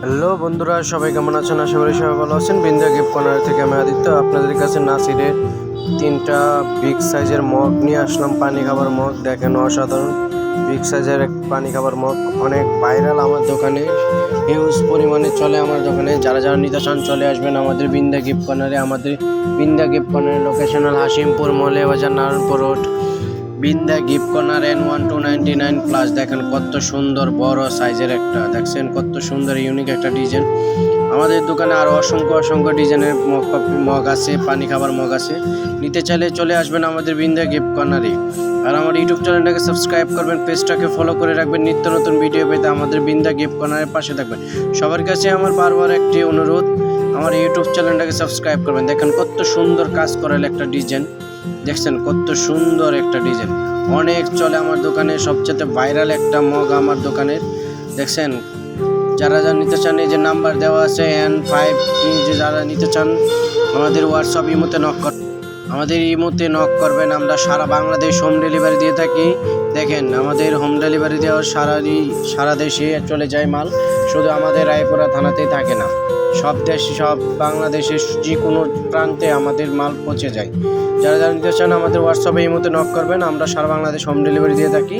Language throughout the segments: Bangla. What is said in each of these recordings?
হ্যালো বন্ধুরা, সবাই কেমন আছেন? আশা করি সবাই ভালো আছেন। বিন্দা গিফট কর্নার থেকে আমি আদিত্য, আপনাদের কাছে নাসিরের তিনটা বিগ সাইজের মগ নিয়ে আসলাম, পানি খাবার মগ। দেখেন অসাধারণ বিগ সাইজের এক পানি খাবার মগ। অনেক ভাইরাল আমার দোকানে। হিউজ পরিমাণে চলে আমার দোকানে। যারা যারা নিতে চান চলে আসবেন আমাদের বিন্দা গিফট কর্নারে, আমাদের বিন্দা গিফট কর্নারের লোকেশনাল হাসিমপুর মলে বাজার Narayanpur road Binda gift corner N one two ninety nine plus দেখেন কত সুন্দর, বড় সাইজের একটা। দেখছেন কত সুন্দর ইউনিক একটা ডিজাইন আমাদের দোকানে আরও অসংখ্য অসংখ্য ডিজাইনের মগ মগ আছে, পানি খাবার মগ আছে। নিতে চাইলে চলে আসবেন আমাদের বিন্দা গিফট কর্নারে আর আমার ইউটিউব চ্যানেলটাকে সাবস্ক্রাইব করবেন, পেজটাকে ফলো করে রাখবেন। নিত্য নতুন ভিডিও পেতে আমাদের বিন্দা গিফট কর্নারের পাশে থাকবেন। সবার কাছে আমার বারবার একটি অনুরোধ, আমার ইউটিউব চ্যানেলটাকে সাবস্ক্রাইব করবেন। দেখেন কত সুন্দর কাজ করাল একটা ডিজাইন দেখছেন কত সুন্দর একটা ডিজাইন। অনেক চলে আমার দোকানে, সবচেয়ে ভাইরাল একটা মগ আমার দোকানের। দেখছেন, যারা যারা নিতে চান, এই যে নাম্বার দেওয়া আছে এন ফাইভ যারা নিতে চান, আমাদের হোয়াটসঅ্যাপ ইমোতে নক কর আমাদের ইমোতে নক করবেন, আমরা সারা বাংলাদেশ হোম ডেলিভারি দিয়ে থাকি। দেখেন, আমাদের হোম ডেলিভারি দেওয়া সারা সারা দেশে চলে যায় মাল। শুধু আমাদের রায়পুরা থানাতেই থাকে না, সব দেশ, সব বাংলাদেশের যে কোনো প্রান্তে আমাদের মাল পৌঁছে যায়। যারা যারা নিতে চান, আমাদের হোয়াটসঅ্যাপে এই মতো নক করবেন, আমরা সারা বাংলাদেশ হোম ডেলিভারি দিয়ে থাকি।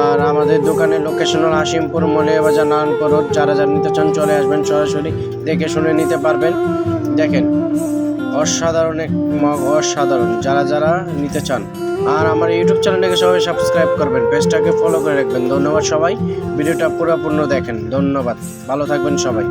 আর আমাদের দোকানের লোকেশন হল হাসিমপুর মলে বাজার নারায়ণপুর রোড যারা যারা নিতে চান, চলে আসবেন সরাসরি, দেখে শুনে নিতে পারবেন। দেখেন অসাধারণ এক মগ, অসাধারণ। যারা যারা নিতে চান, আর আমার ইউটিউব চ্যানেলটাকে সবাই সাবস্ক্রাইব করবেন পেজটাকে ফলো করে রাখবেন। ধন্যবাদ সবাই। ভিডিওটা পুরোপূর্ণ দেখেন। ধন্যবাদ। ভালো থাকবেন সবাই।